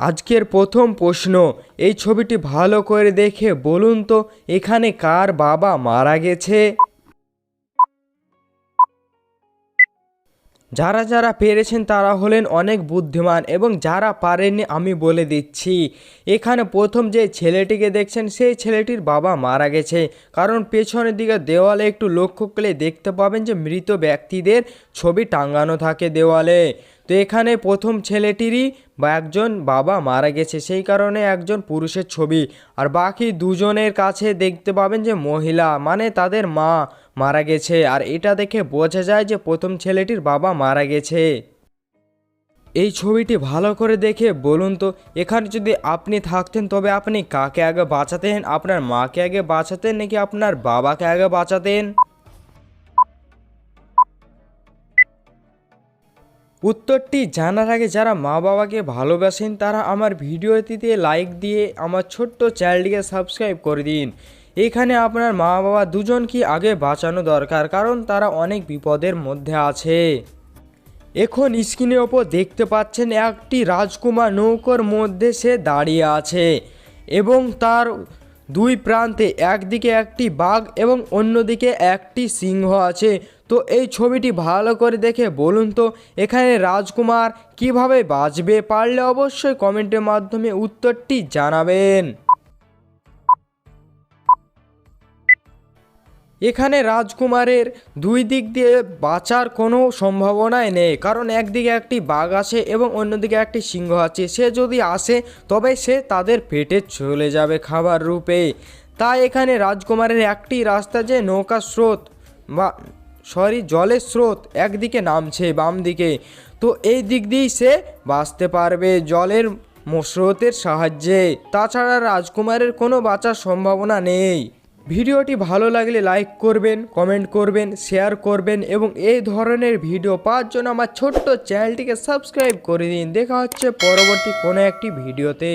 আজকের প্রথম প্রশ্ন, এই ছবিটি ভালো করে দেখে বলুন তো, এখানে কার বাবা মারা গেছে? যারা যারা পেরেছেন তারা হলেন অনেক বুদ্ধিমান এবং যারা পারেননি আমি বলে দিচ্ছি। এখানে প্রথম যে ছেলেটিকে দেখছেন, সেই ছেলেটির বাবা মারা গেছে। কারণ পেছনের দিকে দেওয়ালে একটু লক্ষ্য করলে দেখতে পাবেন যে মৃত ব্যক্তিদের ছবি টাঙানো থাকে দেওয়ালে। তো এখানে প্রথম ছেলেটিরই বা একজন বাবা মারা গেছে। সেই কারণে একজন পুরুষের ছবি। আর বাকি দুজনের কাছে দেখতে পাবেন যে মহিলা মানে তাদের মা মারা গেছে। আর এটা দেখে বোঝা যায় যে প্রথম ছেলেটির বাবা মারা গেছে। এই ছবিটি ভালো করে দেখে বলুন তো, এখানে যদি আপনি থাকতেন, তবে আপনি কাকে আগে বাঁচাতেন? আপনার মাকে আগে বাঁচাতেন নাকি আপনার বাবাকে আগে বাঁচাতেন? উত্তরটি জানার আগে যারা মা বাবাকে ভালোবাসেন, তারা আমার ভিডিওটিতে লাইক দিয়ে আমার ছোট্ট চ্যানেলটিকে সাবস্ক্রাইব করে দিন। এখানে আপনার মা বাবা দুজনকে আগে বাঁচানো দরকার, কারণ তারা অনেক বিপদের মধ্যে আছে। এখন স্ক্রিনের ওপর দেখতে পাচ্ছেন, একটি রাজকুমার নৌকোর মধ্যে সে দাঁড়িয়ে আছে এবং তার দুই প্রান্তে একদিকে একটি বাঘ এবং অন্যদিকে একটি সিংহ আছে। তো এই ছবিটি ভালো করে দেখে বলুন তো, এখানে রাজকুমার কীভাবে বাঁচবে পারলে অবশ্যই কমেন্টের মাধ্যমে উত্তরটি জানাবেন। এখানে রাজকুমারের দুই দিক দিয়ে বাঁচার কোনো সম্ভাবনাই নেই, কারণ একদিকে একটি বাঘ আছে এবং অন্যদিকে একটি সিংহ আছে। সে যদি আসে, তবে সে তাদের পেটে চলে যাবে খাবার রূপে। তাই এখানে রাজকুমারের একটি রাস্তা যে নৌকা স্রোত বা সরি জলের স্রোত একদিকে নামছে বাম দিকে তো এই দিক দিয়েই সে বাঁচতে পারবে জলের স্রোতের সাহায্যে। তাছাড়া রাজকুমারের কোনো বাঁচার সম্ভাবনা নেই। ভিডিওটি ভালো লাগলে লাইক করবেন, কমেন্ট করবেন, শেয়ার করবেন এবং এই ধরনের ভিডিও পাওয়ার জন্য আমার ছোট্ট চ্যানেলটিকে সাবস্ক্রাইব করে দিন। দেখা হচ্ছে পরবর্তী কোনো একটি ভিডিওতে।